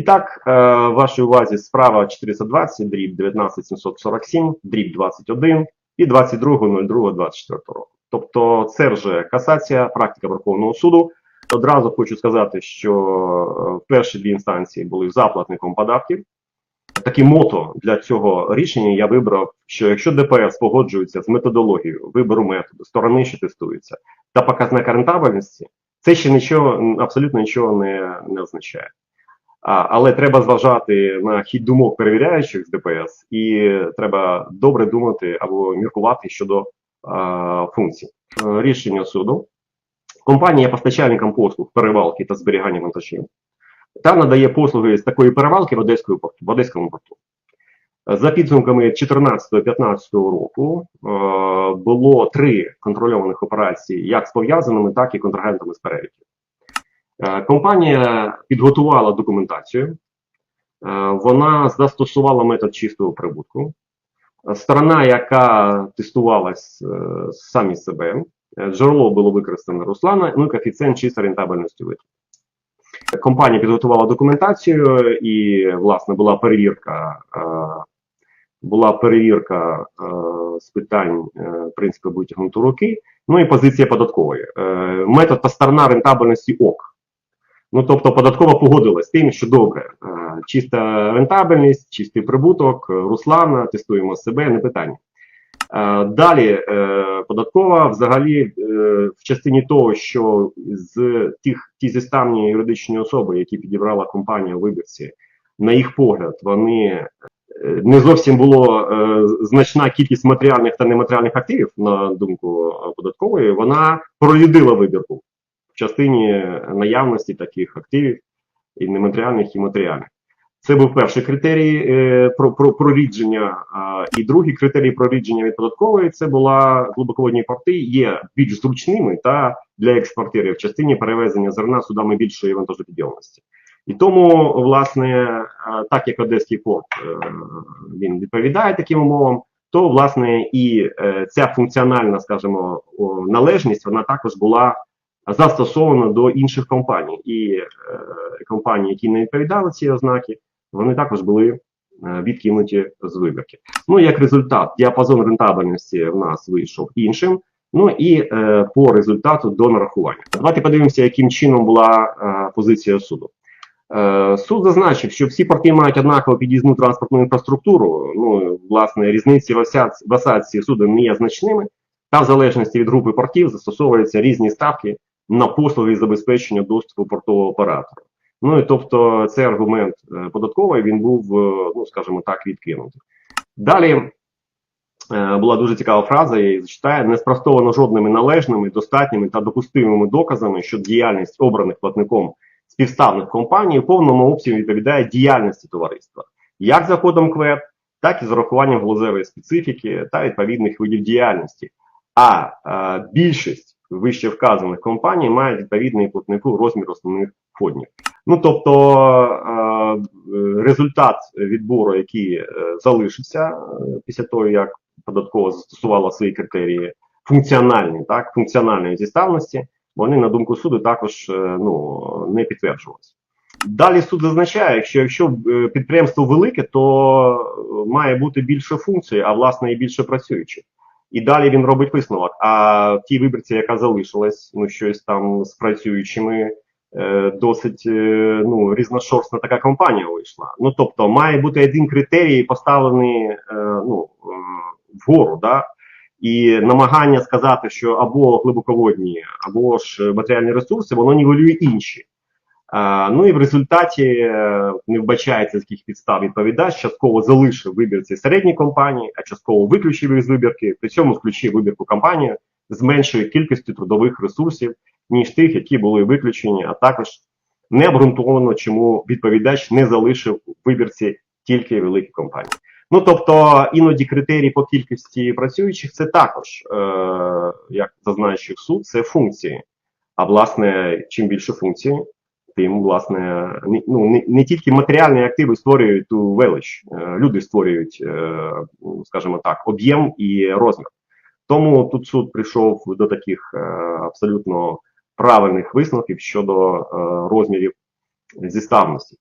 І так, е, вашій увазі справа 420, дріб 19747, дріб 21 і 22.02.24 року. Тобто це вже касація, практика Верховного суду. Одразу хочу сказати, що е, перші дві інстанції були заплатником податків. Таке мото для цього рішення я вибрав, що якщо ДПС погоджується з методологією вибору методу, сторони, що тестуються, та показника рентабельності, це ще нічого абсолютно нічого не, не означає. Але треба зважати на хід думок перевіряючих з ДПС, і треба добре думати або міркувати щодо функцій. Е, Рішення суду. Компанія є постачальником послуг перевалки та зберігання вантажів та надає послуги з такої перевалки в Одеському порту. В Одеському порту. За підсумками 2014-2015 року е, було три контрольованих операції як з пов'язаними, так і контрагентами з переліків. Е, компанія підготувала документацію, е, вона застосувала метод чистого прибутку. Сторона, яка тестувалась е, самі себе, джерело було використане Руслана, ну і коефіцієнт чисто рентабельності витрат. Компанія підготувала документацію, і, власне, була перевірка. Була перевірка з питань принципу витягнути руки, ну і позиція податкової. Метод та сторона рентабельності ок. Ну тобто податкова погодилась з тим, що добре, е, чиста рентабельність, чистий прибуток, е, Руслана, тестуємо себе, не питання. Е, Далі е, податкова взагалі е, в частині того, що з тих ті зіставні юридичні особи, які підібрала компанія у виборці, на їх погляд, вони е, не зовсім було е, значна кількість матеріальних та нематеріальних активів, на думку е, податкової, вона пролюдила вибірку частині наявності таких активів і нематеріальних, і матеріальних. Це був перший критерій е, про, про прорідження. А, і другий критерій прорідження від податкової це була глибоководні порти, є більш зручними та для експортерів в частині перевезення зерна судами більшої вантажопідйомності. І тому, власне, а, так як Одеський порт е, він відповідає таким умовам, то власне і е, ця функціональна, скажімо, о, належність вона також була застосована до інших компаній. І е, компанії, які не відповідали ці ознаки, вони також були е, відкинуті з вибірки. Ну як результат, діапазон рентабельності в нас вийшов іншим. Ну і е, по результату до нарахування. Давайте подивимося, яким чином була е, позиція суду. Е, суд зазначив, що всі порти мають однаково під'їзну транспортну інфраструктуру. Ну, власне, різниці в осадці суду не є значними, та в залежності від групи портів застосовуються різні ставки на послуги забезпечення доступу портового оператора. Ну і тобто цей аргумент е, податковий він був, е, ну скажімо так, відкинутий. Далі е, була дуже цікава фраза, я її зачитаю. Не спростовано жодними належними, достатніми та допустимими доказами, що діяльність обраних платником співставних компаній у повному обсязі відповідає діяльності товариства, як за кодом КВЕД, так і з урахуванням галузевої специфіки та відповідних видів діяльності. А більшість вище вказаних компаній має відповідний платнику розмір основних фондів. Ну тобто е, результат відбору, який е, залишився е, після того, як податкова застосувала свої критерії функціональні, так функціональної зіставності, вони на думку суду також ну не підтверджувалися. Далі суд зазначає, що якщо підприємство велике, то має бути більше функцій, а власне і більше працюючих. І далі він робить висновок. А в тій вибірці, яка залишилась, ну щось там з працюючими, е, досить е, ну, різношорстна така компанія вийшла. Ну тобто, має бути один критерій поставлений е, ну, вгору, да? і намагання сказати, що або глибоководні, або ж матеріальні ресурси, воно нівелює інші. Ну і в результаті е, не вбачається з яких підстав відповідач, частково залишив вибірці середні компанії, а частково виключив їх з вибірки, при цьому включив вибірку компанії з меншою кількістю трудових ресурсів, ніж тих, які були виключені, а також не обґрунтовано, чому відповідач не залишив вибірці тільки великі компанії. Ну тобто іноді критерії по кількості працюючих це також, е, як зазначив суд, це функції. А власне, чим більше функцій, тим, власне, не, ну, не, не тільки матеріальні активи створюють ту велич, е, люди створюють, е, скажімо так, об'єм і розмір. Тому тут суд прийшов до таких е, абсолютно правильних висновків щодо розмірів зіставності.